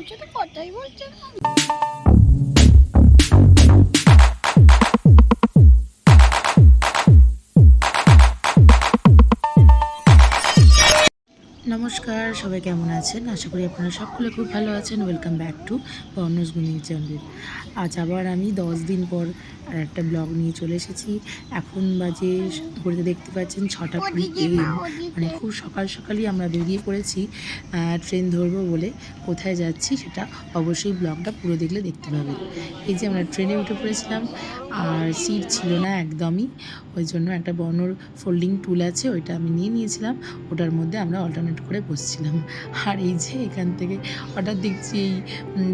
বলছে তো কথাই বলছে না সবাই কেমন আছেন? আশা করি আপনারা সকলে খুব ভালো আছেন। ওয়েলকাম ব্যাক টু বর্ণস গুমিং চ্যানেল আজ আবার আমি দশ দিন পর আর একটা ব্লগ নিয়ে চলে এসেছি। এখন বাজে ঘুরতে দেখতে পাচ্ছেন ছটা কুড়ি এম। মানে খুব সকাল সকালই আমরা বেরিয়ে পড়েছি। ট্রেন ধরবো বলে কোথায় যাচ্ছি সেটা অবশ্যই ব্লগটা পুরো দেখলে দেখতে পাবেন। এই যে আমরা ট্রেনে উঠে পড়েছিলাম। আর সিট ছিল না একদমই। ওই জন্য একটা বর্ণর ফোল্ডিং টুল আছে, ওইটা আমি নিয়ে নিয়েছিলাম। ওটার মধ্যে আমরা অল্টারনেট করে বসছিলাম। আর এই যে এখান থেকে হঠাৎ দেখছি এই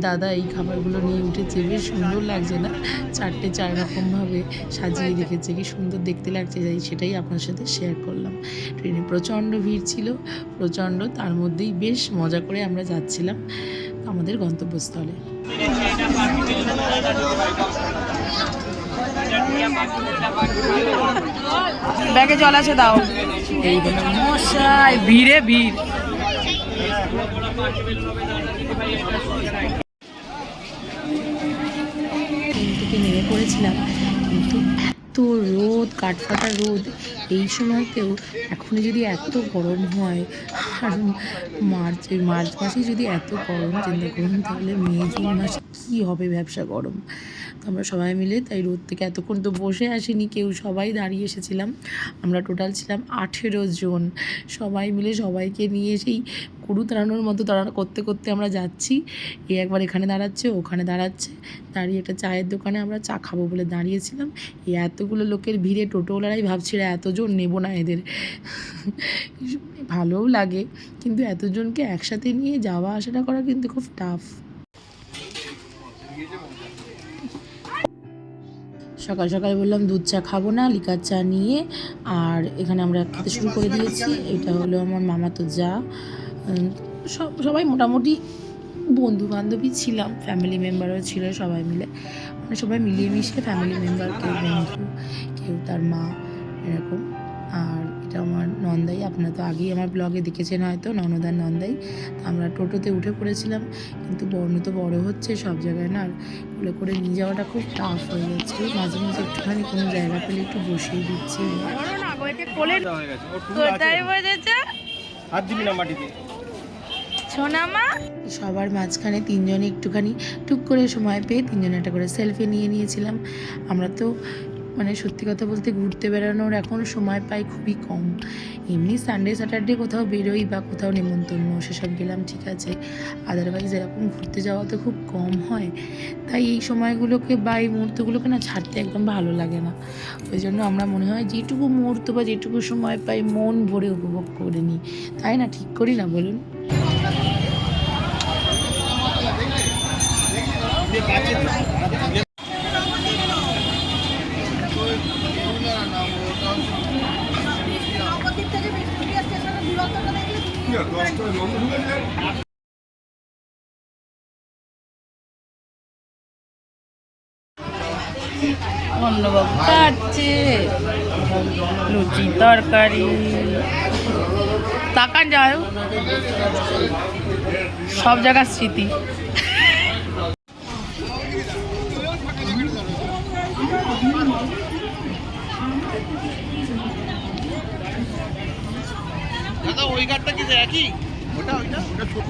দাদা এই খাবারগুলো নিয়ে উঠেছে, বেশ সুন্দর লাগছে না? চারটে চার রকমভাবে সাজিয়ে রেখেছে, কি সুন্দর দেখতে লাগছে, যাই সেটাই আপনার সাথে শেয়ার করলাম। ট্রেনে প্রচণ্ড ভিড় ছিল, প্রচণ্ড, তার মধ্যেই বেশ মজা করে আমরা যাচ্ছিলাম আমাদের গন্তব্যস্থলে। ব্যাগে জল আছে, দাও। মশাই, ভিড়ে ভিড়। থেকে নেমে পড়েছিলাম, কিন্তু এত রোদ, কাঠফাটা রোদ, এই সময়তেও এখনই যদি এত গরম হয় আর মার্চ মার্চ মাসে যদি এত গরম, চিন্তা করুন তাহলে মে, জুন মাসে কী হবে ব্যবসা গরম? আমরা সবাই মিলে, তাই রোদ থেকে এতক্ষণ তো বসে আসিনি, কেউ সবাই দাঁড়িয়ে এসেছিলাম। আমরা টোটাল ছিলাম আঠেরো জন। সবাই মিলে সবাইকে নিয়ে সেই গরু তাড়ানোর মতো তাড়ানো করতে করতে আমরা যাচ্ছি। এ একবার এখানে দাঁড়াচ্ছে, ওখানে দাঁড়াচ্ছে। দাঁড়িয়ে একটা চায়ের দোকানে আমরা চা খাব বলে দাঁড়িয়েছিলাম। এই এতগুলো লোকের ভিড়ে টোটোওয়ালারাই ভাবছিল এতজন নেব না এদের। ভালোও লাগে, কিন্তু এতজনকে একসাথে নিয়ে যাওয়া, আসাটা করা কিন্তু খুব টাফ সকাল সকাল বললাম, দুধ চা খাব না, লিকার চা নিয়ে। আর এখানে আমরা খেতে শুরু করে দিয়েছি, এটা হলো আমার মামাতো যা। সব, সবাই মোটামুটি বন্ধু বান্ধবী ছিলাম ফ্যামিলি মেম্বারও ছিল সবাই মিলে। মানে সবাই মিলিয়ে মিশিয়ে ফ্যামিলি মেম্বার কেউ বন্ধু, কেউ তার মা, এরকম। আর এটা আমার নন্দাই। আপনারা তো আগেই আমার ব্লগে দেখেছেন হয়তো ননদার নন্দাই। আমরা টোটোতে উঠে পড়েছিলাম কিন্তু বর্ণ তো বড় হচ্ছে সব জায়গায় না আর কোলে করে নিয়ে যাওয়াটা খুব টাফ হয়ে যাচ্ছে। মাঝে মাঝে একটুখানি কোনো জায়গা পেলে একটু বসিয়ে দিচ্ছি। সোনামা? সবার মাঝখানে তিনজনে একটুখানি টুক করে সময় পেয়ে তিনজনে একটা করে সেলফি নিয়ে নিয়েছিলাম। আমরা তো মানে সত্যি কথা বলতে ঘুরতে বেড়ানোর এখন সময় পাই খুবই কম। এমনি সানডে স্যাটারডে কোথাও বেরোই বা কোথাও নেমন্তন্ন, সেসব গেলাম, ঠিক আছে। আদারওয়াইজ এরকম ঘুরতে যাওয়া তো খুব কম হয়। তাই এই সময়গুলোকে বা এই মুহূর্তগুলোকে না ছাড়তে একদম ভালো লাগে না। ওই জন্য আমরা মনে হয় যেটুকু মুহূর্ত বা যেটুকু সময় পাই মন ভরে উপভোগ করে নিই। তাই না? ঠিক করি না, বলুন? নবদ্বীপ লুচি তরকারি। তাকান যায় সব জায়গার স্মৃতি। দাদা ওই গাড়টা কি একই? ওটা ওইটা? ওটা ছোট।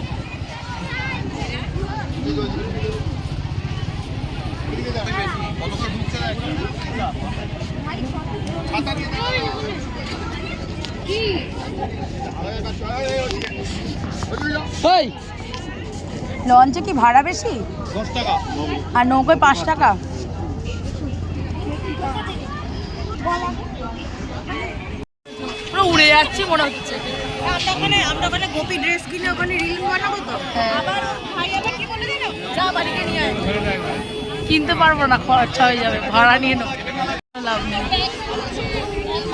লঞ্চে কি ভাড়া বেশি? আর নৌকোয় পাঁচ টাকা? পুরো উড়ে যাচ্ছি মনে হচ্ছে। ওখানে আমরা ওখানে গোপী ড্রেস কিনে ওখানে রিল বানাবো তো? আবার ভাই আবার কি বলে দিল? যা বাড়িতে নিয়ে আয়। কিনতে পারব না খরচা হয়ে যাবে ভাড়া নিয়ে নেব। লাভ নেই।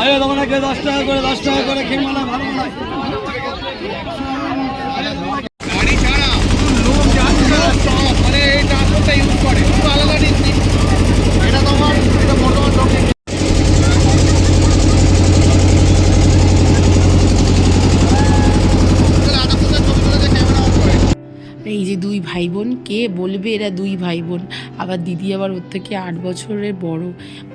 আরে তোমরা কে দশ টাকা করে দশ টাকা করে কিনবো না ভালো না গাড়ি ছাড়া লোক যাচ্ছে সব মানে এই ট্রান্সপোর্টটা ইউজ করে পুরো আলাদা নিচ্ছি এটা তোমার এটা বর্তমান লোক এই এই যে দুই ভাই বোন কে বলবে এরা দুই ভাই বোন আবার দিদি আবার ওর থেকে আট বছরের বড়।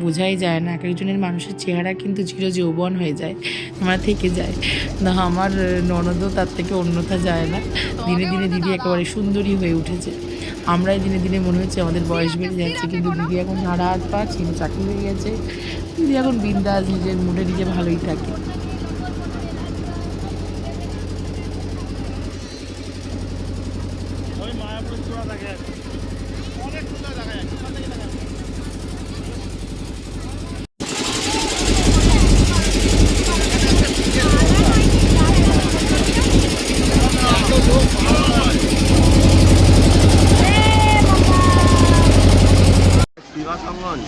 বোঝাই যায় না, এক একজনের মানুষের চেহারা কিন্তু চির যৌবন হয়ে যায়, আমরা থেকে যায়। না, আমার ননদও তার থেকে অন্যথা যায় না। দিনে দিনে দিদি একেবারে সুন্দরী হয়ে উঠেছে। আমরাই দিনে দিনে মনে হচ্ছে আমাদের বয়স বেড়ে যাচ্ছে, কিন্তু দিদি এখন হাড়া হাত পা চাকরি হয়ে গেছে। দিদি এখন বিন্দাস, নিজের মুডে নিজে ভালোই থাকে বিবাসঙ্গন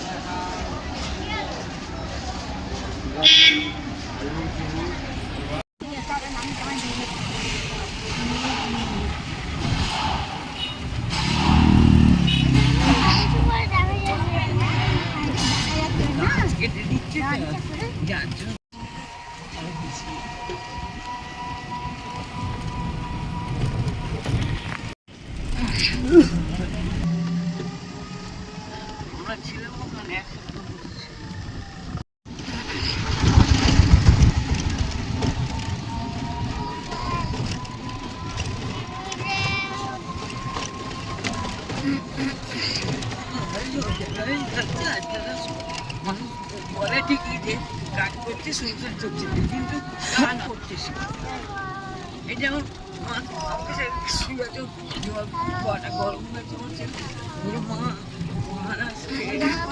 বলে ঠিকই যে কাজ করছে সংসার চলছে কিন্তু কাজ করতেছে এই যেমন মা অফিসে শুয়ে আছে জল কটা গরম হয়েছে বলছে বলে, মা মহারাজ দিয়ে আসছে মাল দিতে আসছে তুমি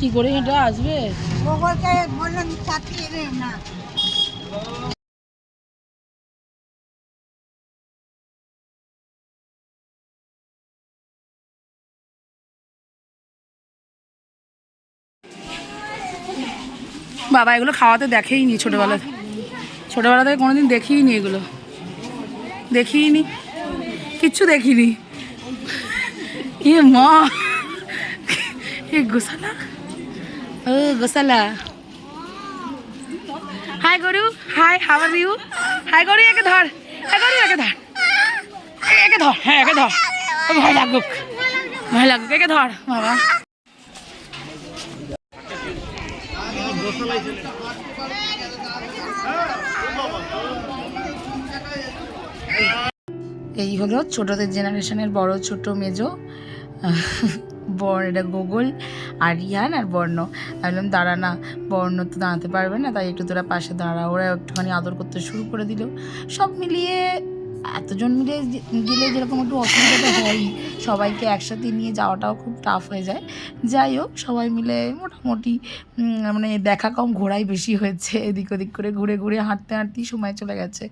কি করে হেঁটে আসবে? গোবরকে বললাম চাপিয়ে রে না বাবা এগুলো খাওয়াতে দেখেই নি ছোটবেলা ছোটবেলা থেকে কোনোদিন দেখিই নি এগুলো। দেখিই নি কিচ্ছু দেখিনি। এ মা এ গোসালা ও গোসালা হাই গরু hi how are you hi গরু একে ধর। হাই গরু একে ধর। একে ধর। হ্যাঁ একে ধর। ভয় লাগুক। ভয় লাগুক। একে ধর, বাবা। এই হলো ছোটদের জেনারেশনের বড় ছোট মেজো। বর, এটা গুগল আর ইয়ান আর বর্ণ। ভাবলাম দাঁড়া না, বর্ণ তো দাঁড়াতে পারবে না, তাই একটু তোরা পাশে দাঁড়া। ওরা একটুখানি আদর করতে শুরু করে দিল। সব মিলিয়ে এতজন মিলে গেলে যেরকম একটু অসুবিধাটা হয় সবাইকে একসাথে নিয়ে যাওয়াটাও খুব টাফ হয়ে যায়। যাই হোক সবাই মিলে মোটামুটি মানে দেখা কম ঘোরাই বেশি হয়েছে। এদিক ওদিক করে ঘুরে ঘুরে হাঁটতে হাঁটতেই সময় চলে গেছে।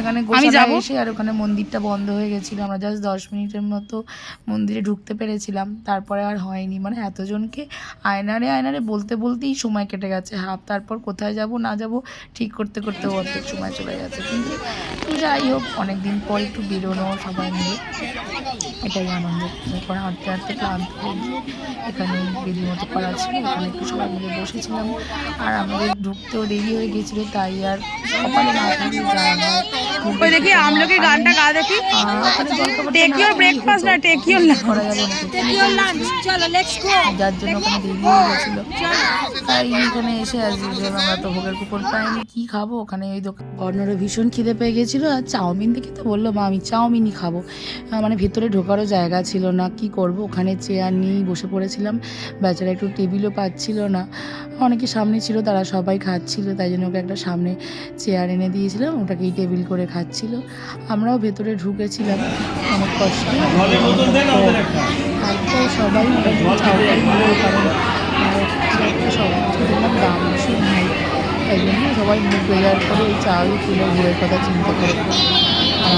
এখানে গোসালা এসে আর ওখানে মন্দিরটা বন্ধ হয়ে গেছিল। আমরা জাস্ট দশ মিনিটের মতো মন্দিরে ঢুকতে পেরেছিলাম। তারপরে আর হয়নি। মানে এতজনকে আয়নারে আয়নারে বলতে বলতেই সময় কেটে গেছে। হাফ তারপর কোথায় যাব না যাব ঠিক করতে করতে অর্ধেক সময় চলে গেছে। কিন্তু যাই হোক অনেক দিন পর একটু বেরোনো সবাই মিলে এটাই আনন্দ। এরপর হাঁটতে হাঁটতে ক্লান্ত এখানে বেদি মতো করা ছিল এখানে একটু সবাই মিলে বসেছিলাম। আর আমাদের ঢুকতেও দেরি হয়ে গেছিল তাই আর সকালে না থাকলে যাওয়া হয় ওই দেখি আমলকি গানটা গা দেখি। টেক ইউর ব্রেকফাস্ট না টেক। চলো লেটস গো যার জন্য ওখানে দেরি হয়ে গেছিল তাই এখানে এসে ইউজুয়াল আমরা তো ভোগের কুপন পাইনি কি খাব? ওখানে ওই দোকান ভীষণ খিদে পেয়ে গেছিল আর চাউমিন দেখে তো বলল মা আমি চাউমিনই খাব। মানে ভেতরে ঢোকারও জায়গা ছিল না কি করব? ওখানে চেয়ার নিয়েই বসে পড়েছিলাম বেচারা একটু টেবিলও পাচ্ছিল না। অনেকে সামনে ছিল তারা সবাই খাচ্ছিল তাই জন্য ওকে একটা সামনে চেয়ার এনে দিয়েছিলাম ওটাকেই টেবিল করে খাচ্ছিল। আমরাও ভেতরে ঢুকেছিলাম অনেক কষ্ট সবাই কারণ সব কিছু দাম ভীষণ তাই জন্য সবাই মুখ বেজার করে ওই চাউই কিলো বইয়ের কথা চিন্তা করে।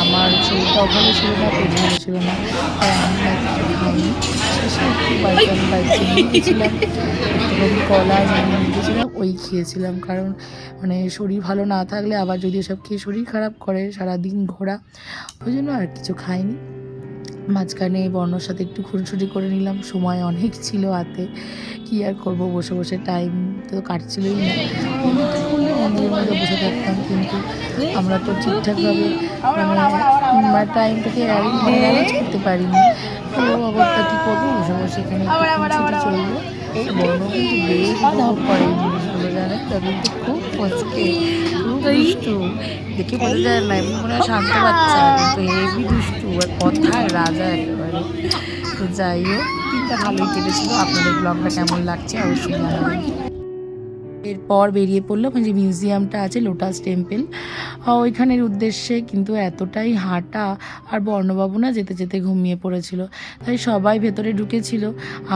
আমার শরীরটা ওখানে ছিল না পেট ভালো ছিল না তাই আমি খাইনি শেষে একটু বাড়িতে আমি বাড়িতে নিয়ে একটুখানি কলা ওই খেয়েছিলাম। কারণ মানে শরীর ভালো না থাকলে আবার যদি এসব খেয়ে শরীর খারাপ করে সারাদিন ঘোরা ওই জন্য আর কিছু খাইনি। মাঝখানে বর্ণর সাথে একটু খুনসুটি করে নিলাম সময় অনেক ছিল হাতে। কি আর করব বসে বসে টাইম তো কাটছিলই না। মন্দিরটা মধ্যে বসে থাকতাম, কিন্তু আমরা তো ঠিকঠাকভাবে মানে টাইমটাকে ম্যানেজ করতে পারিনি। তো অবস্থা কী করব? বসে বসে এখানে খুনসুটি বর্ণ কিন্তু বেশ উপভোগ করে জিনিসগুলো জানেন, তো কিন্তু খুব ফসকে দুষ্টু। দেখে বোঝা যায় না, এমনি মনে হয় শান্ত বাচ্চা, কিন্তু হেভি দুষ্টু আর কথায় রাজা একেবারে। তো যাই হোক, দিনটা ভালোই কেটেছিল। আপনাদের ব্লগটা কেমন লাগছে অবশ্যই জানাবেন। এরপর বেরিয়ে পড়ল যে মিউজিয়ামটা আছে, লোটাস টেম্পেল। ওইখানের উদ্দেশ্যে কিন্তু এতটাই হাঁটা আর বর্ণবাবু না যেতে যেতে ঘুমিয়ে পড়েছিল। তাই সবাই ভেতরে ঢুকেছিল।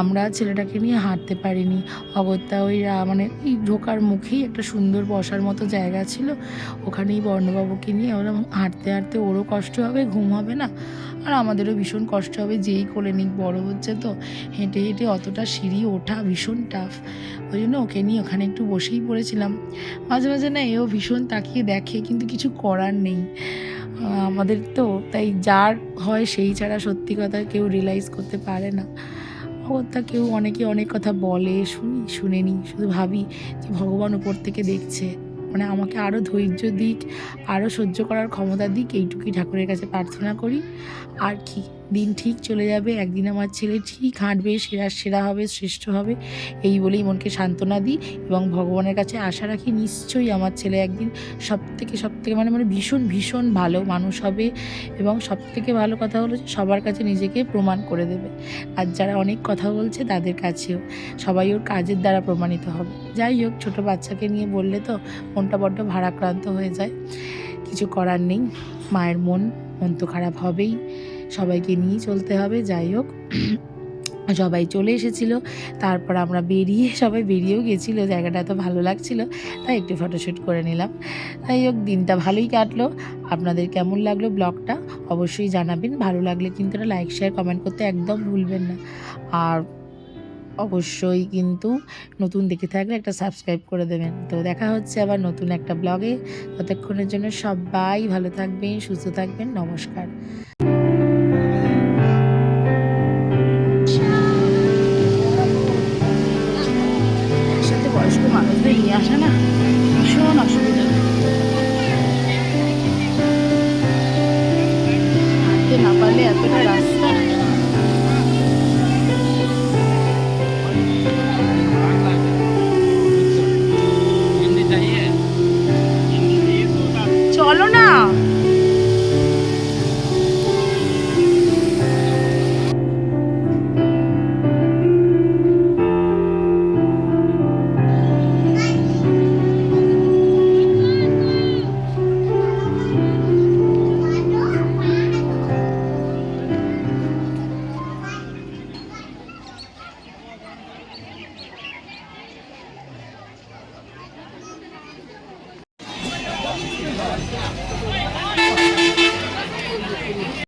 আমরা ছেলেটাকে নিয়ে হাঁটতে পারিনি। অগত্যা ওই মানে এই ঢোকার মুখেই একটা সুন্দর বসার মতো জায়গা ছিল। ওখানেই বর্ণবাবুকে নিয়ে ওরা হাঁটতে হাঁটতে ওরও কষ্ট হবে, ঘুম হবে না? আর আমাদেরও ভীষণ কষ্ট হবে, যেই কোলে নিক, বড় হচ্ছে তো। হেঁটে হেঁটে অতটা সিঁড়ি ওঠা ভীষণ টাফ ওই জন্য ওকে নিয়ে ওখানে একটু বসেই পড়েছিলাম। মাঝে মাঝে না এও ভীষণ তাকিয়ে দেখে, কিন্তু কিছু করার নেই। আমাদের তো তাই যার হয় সেই ছাড়া সত্যি কথা কেউ রিয়েলাইজ করতে পারে না। অগত্যা কেউ অনেকে অনেক কথা বলে, শুনি, শুনেনি। শুধু ভাবি যে ভগবান উপর থেকে দেখছে। মানে আমাকে আরও ধৈর্য দিক আরও সহ্য করার ক্ষমতা দিক, এইটুকুই ঠাকুরের কাছে প্রার্থনা করি। আর কি? দিন ঠিক চলে যাবে, একদিন আমার ছেলে ঠিক হাঁটবে, সেরা সেরা হবে, শ্রেষ্ঠ হবে, এই বলেই মনকে সান্ত্বনা দিই এবং ভগবানের কাছে আশা রাখি নিশ্চয়ই আমার ছেলে একদিন সব থেকে সব থেকে মানে মানে ভীষণ ভীষণ ভালো মানুষ হবে এবং সব থেকে ভালো কথা হলো সবার কাছে নিজেকে প্রমাণ করে দেবে। আর যারা অনেক কথা বলছে তাদের কাছেও সবাই ওর কাজের দ্বারা প্রমাণিত হবে। যাই হোক, ছোটো বাচ্চাকে নিয়ে বললে তো মনটা বড্ড ভারাক্রান্ত হয়ে যায়। কিছু করার নেই, মায়ের মন মন তো খারাপ হবেই। সবাইকে নিয়ে চলতে হবে, যাই হোক। সবাই চলে এসেছিল, তারপর আমরা বেরিয়ে, সবাই বেরিয়েও গেছিল, জায়গাটা এত ভালো লাগছিল, তাই একটু ফটোশ্যুট করে নিলাম। যাই হোক, দিনটা ভালোই কাটলো। আপনাদের কেমন লাগল ব্লগটা? অবশ্যই জানাবেন। ভালো লাগলে কিন্তু একটা লাইক শেয়ার কমেন্ট করতে একদম ভুলবেন না। আর অবশ্যই কিন্তু নতুন দেখে থাকলে একটা সাবস্ক্রাইব করে দেবেন। তো দেখা হচ্ছে আবার নতুন একটা ব্লগে ততক্ষণের জন্য সবাই ভালো থাকবেন, সুস্থ থাকবেন। নমস্কার। হাঁটতে না পারলে এতটা রাস্তা চলো না